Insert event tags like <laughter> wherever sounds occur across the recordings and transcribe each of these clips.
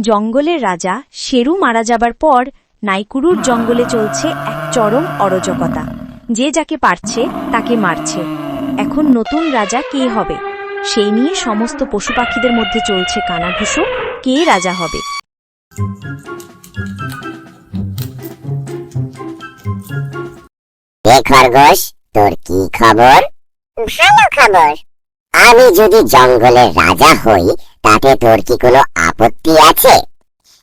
জঙ্গলের রাজা শেরু মারা যাবার পর নাইকুরুর জঙ্গলে চলছে এক চরম অরজকতা। যে যাকে পারছে, তাকে মারছে। এখন নতুন রাজা কে হবে? সেই নিয়ে সমস্ত পশু পাখিদের মধ্যে চলছে কানাঘুষো। কে রাজা হবে? খরগোশ, তোর কি খবর? ভালো খবর। আমি যদি জঙ্গলের রাজা হই তাতে তোর কি কোনো আপত্তি আছে?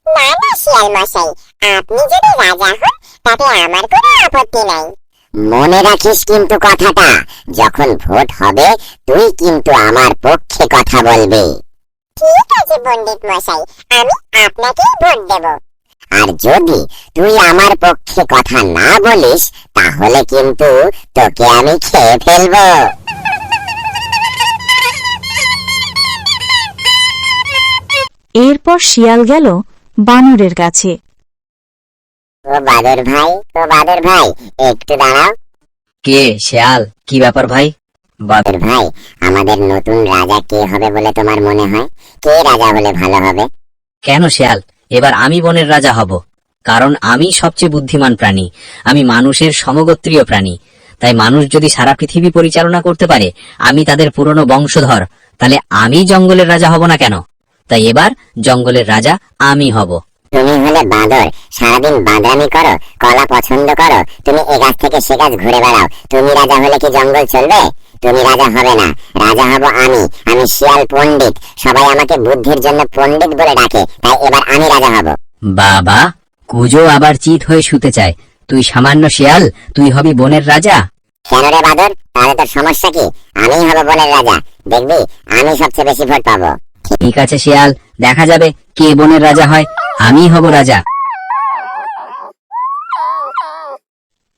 না না শিয়াল মশাই। আপনি যদি রাজা হন তাতে আমার কোনো আপত্তি নাই। মনে রাখিস কিন্তু কথাটা যখন ভোট হবে তুই কিন্তু আমার পক্ষে কথা বলবি। ঠিক আছে পণ্ডিত মশাই আমি আপনাকেই ভোট দেব। আর যদি তুই আমার পক্ষে কথা না বলিস তাহলে কিন্তু তোকে আমি খেয়ে ফেলব। এরপর শিয়াল গেল বানরের কাছে। ও বাদর ভাই ও বাদর ভাই একটু দাঁড়াও। কে শেয়াল? কি ব্যাপার ভাই? বাদর ভাই আমাদের নতুন রাজা কে হবে বলে তোমার মনে হয়? কে রাজা হলে ভালো হবে? কেন শেয়াল? এবার আমি বনের রাজা হব। কারণ আমি সবচেয়ে বুদ্ধিমান প্রাণী। আমি মানুষের সমগোত্রীয় প্রাণী। তাই মানুষ যদি সারা পৃথিবী পরিচালনা করতে পারে আমি তাদের পুরনো বংশধর। তাহলে আমি জঙ্গলের রাজা হব না কেন? তাই এবার জঙ্গলের রাজা আমি হব। তুমি হলে বাঁদর সারাদিন বাঁদরামি করো কলা পছন্দ করো তুমি এ গাছ থেকে সে গাছ ঘুরে বেড়াও। তুমি রাজা হলে কি জঙ্গল চলবে? তুমি রাজা হবে না রাজা হব আমি আমি শিয়াল পণ্ডিত সবাই আমাকে বুদ্ধির জন্য পণ্ডিত বলে ডাকে তাই এবার আমি রাজা হব। বাবা কুজো আবার চিত হয়ে শুতে চায়। তুই সামান্য শিয়াল তুই হবি বনের রাজা? কেন রে বাদর? তাহলে তোর সমস্যা কি? আমিই হব বনের রাজা। দেখবি আমি সবচেয়ে বেশি ভোট পাবো। ঠিক আছে শিয়াল। দেখা যাবে কে বনের রাজা হয়। আমি হব রাজা।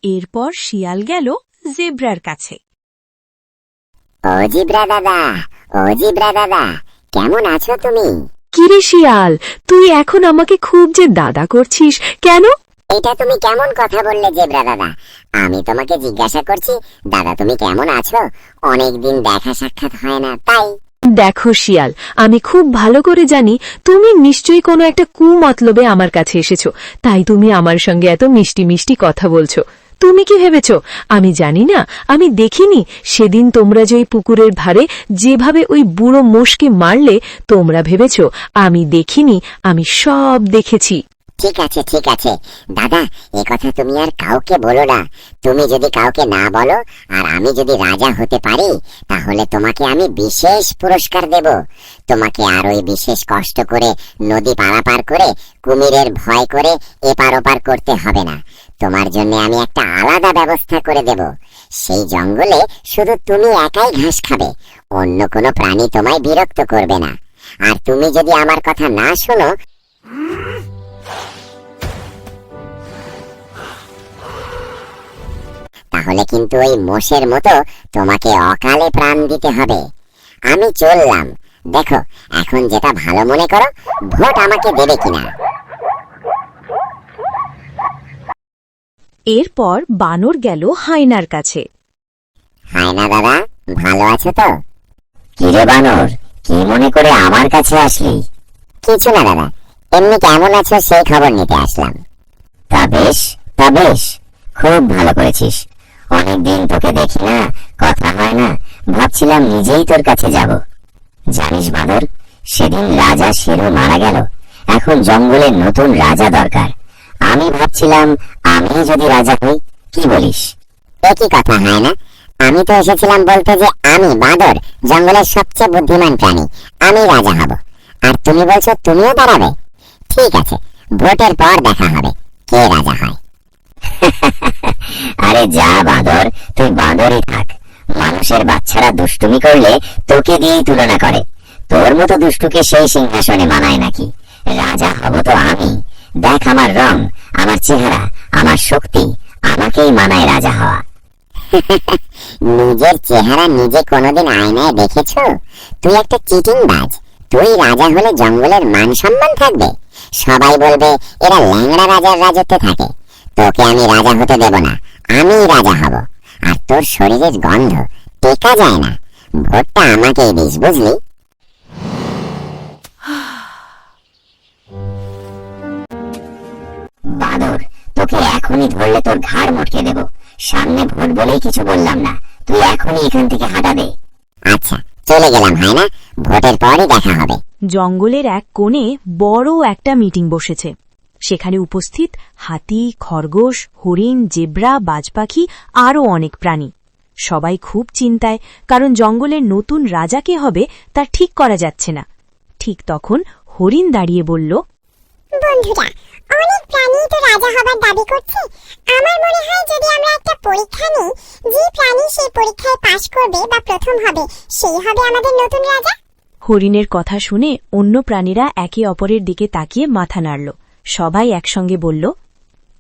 এরপর শিয়াল গেল জেব্রার কাছে। ও জিব্রা দাদা ও জিব্রা দাদা কেমন আছো তুমি? কিরে শিয়াল তুই এখন আমাকে খুব যে দাদা করছিস কেন? এটা তুমি কেমন কথা বললে জেব্রা দাদা আমি তোমাকে জিজ্ঞাসা করছি দাদা তুমি কেমন আছো? অনেকদিন দেখা সাক্ষাৎ হয় না তাই। দেখো শিয়াল, আমি খুব ভালো করে জানি তুমি নিশ্চয়ই কোনো একটা কুমতলবে আমার কাছে এসেছ, তাই তুমি আমার সঙ্গে এত মিষ্টি মিষ্টি কথা বলছো। তুমি কি ভেবেছ? আমি জানি না, আমি দেখিনি, সেদিন তোমরা যে ওই পুকুরের ধারে যেভাবে ওই বুড়ো মোষকে মারলে, তোমরা ভেবেছ, আমি দেখিনি, আমি সব দেখেছি। ঠিক আছে ঠিক আছে। দাদা, এ কথা তুমি আর কাউকে বলো না। তুমি যদি কাউকে না বলো, আর আমি যদি রাজা হতে পারি, তাহলে তোমাকে আমি বিশেষ পুরস্কার দেব। তোমাকে আর ওই বিশেষ কষ্ট করে নদী পারাপার করে, কুমিরের ভয় করে এপার ওপার করতে হবে না। তোমার জন্য আমি একটা আলাদা ব্যবস্থা করে দেব। সেই জঙ্গলে শুধু তুমি একাই ঘাস খাবে, অন্য কোনো প্রাণী তোমায় বিরক্ত করবে না। আর তুমি যদি আমার কথা না শোনো তাহলে কিন্তু ওই মোষের মতো তোমাকে অকালে প্রাণ দিতে হবে। আমি চললাম। দেখো এখন যেটা ভালো মনে করো ভোট আমাকে দেবে কিনা। এরপর বানর গেল হায়নার কাছে। হায় না দাদা ভালো আছো তো? কিরে বানর কি মনে করে আমার কাছে আসলি? কিছু না দাদা এমনি কেমন আছো সেই খবর নিতে আসলাম। তা বেশ তা বেশ খুব ভালো করেছিস। অনেকদিন তোকে দেখি না, কথা হয় না। ভাবছিলাম নিজেই তোর কাছে যাব। জানিস বানর সেদিন রাজা শেরু মারা গেল। এখন জঙ্গলের নতুন রাজা দরকার। আমি ভাবছিলাম আমি যদি রাজা হই, কি বলিস? একই কথা হয় না। আমি তো এসেছিলাম বলতে যে আমি, বাঁদর, জঙ্গলের সবচেয়ে বুদ্ধিমান প্রাণী। আমি রাজা হব। আর তুমি বলছো তুমিও দাঁড়াবে। ঠিক আছে, ভোটের পর দেখা হবে, কে রাজা হয়। <laughs> আরে যা বাঁদর, তুই বাঁদরই থাক। মানুষের বাচ্চারা দুষ্টুমি করলে তোকে দিয়েই তুলনা করে। তোর মতো দুষ্টুকে সেই সিংহাসনে মানায় নাকি? রাজা হব তো আমি। দেখ আমার রং, আমার চেহারা, আমার শক্তি, আমাকেই মানায় রাজা হওয়া। <laughs> নিজের চেহারা নিজে কোনোদিন আয়নায় দেখেছ? তুই একটা চিটিং বাজ তুই রাজা হলে জঙ্গলের মান সম্মান থাকবে। সবাই বলবে, এরা ল্যাংড়া রাজার রাজত্বে থাকে। তোকে আমি রাজা হতে দেব না আমি রাজা হব। আর তোর শরীরের গন্ধ টেকা যায় না ভোটটা আমাকে দিস বুঝলি? বাদর তোকে এখনই ধরলে তোর ঘাড় মটকে দেব। সামনে ভোট বলেই কিছু বললাম না তুই এখনই এখান থেকে হাঁটা দে। আচ্ছা চলে গেলাম হায়না ভোটের পরই দেখা হবে। জঙ্গলের এক কোণে বড় একটা মিটিং বসেছে। সেখানে উপস্থিত হাতি খরগোশ হরিণ জেব্রা বাজপাখি আরও অনেক প্রাণী। সবাই খুব চিন্তায় কারণ জঙ্গলের নতুন রাজা কে হবে তা ঠিক করা যাচ্ছে না। ঠিক তখন হরিণ দাঁড়িয়ে বলল বন্ধুরা অনেক প্রাণী তো রাজা হবার দাবি করছে। আমার মনে হয় যদি আমরা একটা পরীক্ষা নিই যে প্রাণী সেই পরীক্ষায় পাশ করবে বা প্রথম হবে সেই হবে আমাদের নতুন রাজা। হরিণের কথা শুনে অন্য প্রাণীরা একে অপরের দিকে তাকিয়ে মাথা নাড়ল। সবাই একসঙ্গে বলল,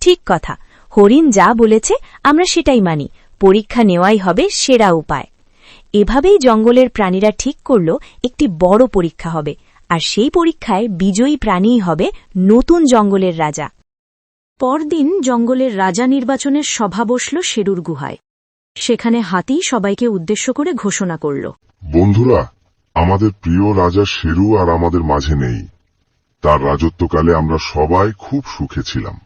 ঠিক কথা, হরিণ যা বলেছে আমরা সেটাই মানি, পরীক্ষা নেওয়াই হবে সেরা উপায়। এভাবেই জঙ্গলের প্রাণীরা ঠিক করল, একটি বড় পরীক্ষা হবে, আর সেই পরীক্ষায় বিজয়ী প্রাণীই হবে নতুন জঙ্গলের রাজা। পরদিন জঙ্গলের রাজা নির্বাচনের সভা বসল শেরুর গুহায়। সেখানে হাতি সবাইকে উদ্দেশ্য করে ঘোষণা করল, বন্ধুরা, আমাদের প্রিয় রাজা শেরু আর আমাদের মাঝে নেই। তার রাজত্বকালে আমরা সবাই খুব সুখে ছিলাম।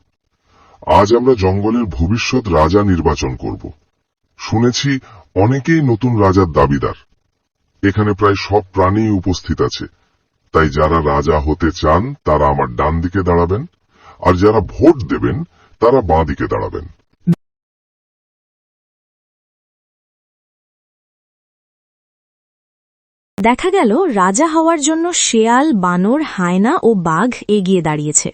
আজ আমরা জঙ্গলের ভবিষ্যৎ রাজা নির্বাচন করব। শুনেছি অনেকেই নতুন রাজার দাবিদার। এখানে প্রায় সব প্রাণী উপস্থিত আছে। তাই যারা রাজা হতে চান, তারা আমার ডান দিকে দাঁড়াবেন, আর যারা ভোট দেবেন, তারা বাঁ দিকে দাঁড়াবেন। দেখা গেল রাজা হওয়ার জন্য শেয়াল বানর হায়না ও বাঘ এগিয়ে দাঁড়িয়েছে।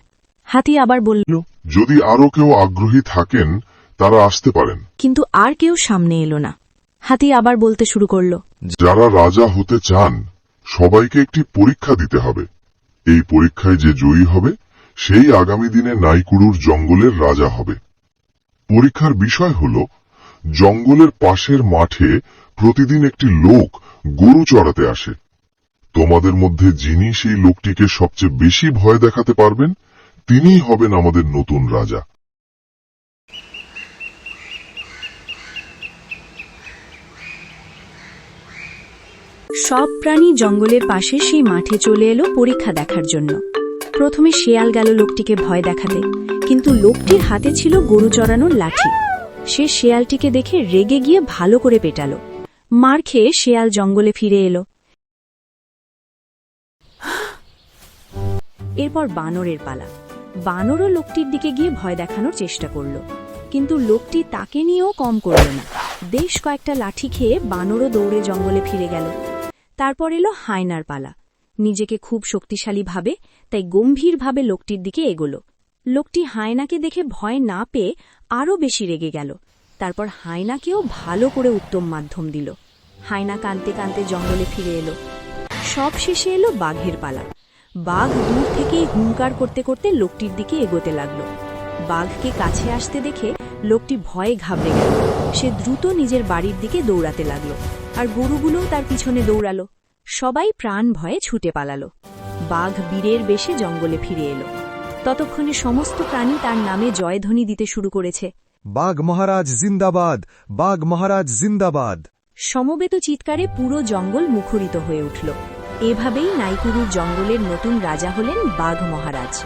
হাতি আবার বলল যদি আরও কেউ আগ্রহী থাকেন তারা আসতে পারেন। কিন্তু আর কেউ সামনে এলো না। হাতি আবার বলতে শুরু করল যারা রাজা হতে চান সবাইকে একটি পরীক্ষা দিতে হবে। এই পরীক্ষায় যে জয়ী হবে সেই আগামী দিনে নাইকুড়ুর জঙ্গলের রাজা হবে। পরীক্ষার বিষয় হল জঙ্গলের পাশের মাঠে প্রতিদিন একটি লোক গরু চড়াতে আসে। তোমাদের মধ্যে যিনি সেই লোকটিকে সবচেয়ে বেশি ভয় দেখাতে পারবেন, তিনিই হবেন আমাদের নতুন রাজা। সব প্রাণী জঙ্গলের পাশে সেই মাঠে চলে এলো পরীক্ষা দেখার জন্য। প্রথমে শেয়াল গেল লোকটিকে ভয় দেখাতে, কিন্তু লোকটির হাতে ছিল গরু চড়ানোর লাঠি। সে শেয়ালটিকে দেখে রেগে গিয়ে ভালো করে পেটাল। মার খেয়ে শেয়াল জঙ্গলে ফিরে এলো। এরপর বানরের পালা। বানরও লোকটির দিকে গিয়ে ভয় দেখানোর চেষ্টা করল। কিন্তু লোকটি তাকে নিয়েও কম করল না। বেশ কয়েকটা লাঠি খেয়ে বানরও দৌড়ে জঙ্গলে ফিরে গেল। তারপর এলো হায়নার পালা। নিজেকে খুব শক্তিশালী ভাবে, তাই গম্ভীরভাবে লোকটির দিকে এগোল। লোকটি হায়নাকে দেখে ভয় না পেয়ে আরও বেশি রেগে গেল। তারপর হায়নাকেও ভালো করে উত্তম মাধ্যম দিল। হায়না কানতে কানতে জঙ্গলে ফিরে এলো। সব শেষে এলো বাঘের পালা। বাঘ দূর থেকেই হুঙ্কার করতে করতে লোকটির দিকে এগোতে লাগল। বাঘকে কাছে আসতে দেখে লোকটি ভয়ে ঘাবড়ে গেল। সে দ্রুত নিজের বাড়ির দিকে দৌড়াতে লাগল আর গরুগুলোও তার পিছনে দৌড়ালো। সবাই প্রাণ ভয়ে ছুটে পালালো। বাঘ বীরের বেশে জঙ্গলে ফিরে এলো। ততক্ষণে সমস্ত প্রাণী তার নামে জয়ধ্বনি দিতে শুরু করেছে। বাঘ মহারাজ জিন্দাবাদ, বাঘ মহারাজ জিন্দাবাদ। সমবেত চিৎকারে পুরো জঙ্গল মুখরিত হয়ে উঠল। এভাবেই নাইকুরুর জঙ্গলের নতুন রাজা হলেন বাঘ মহারাজ।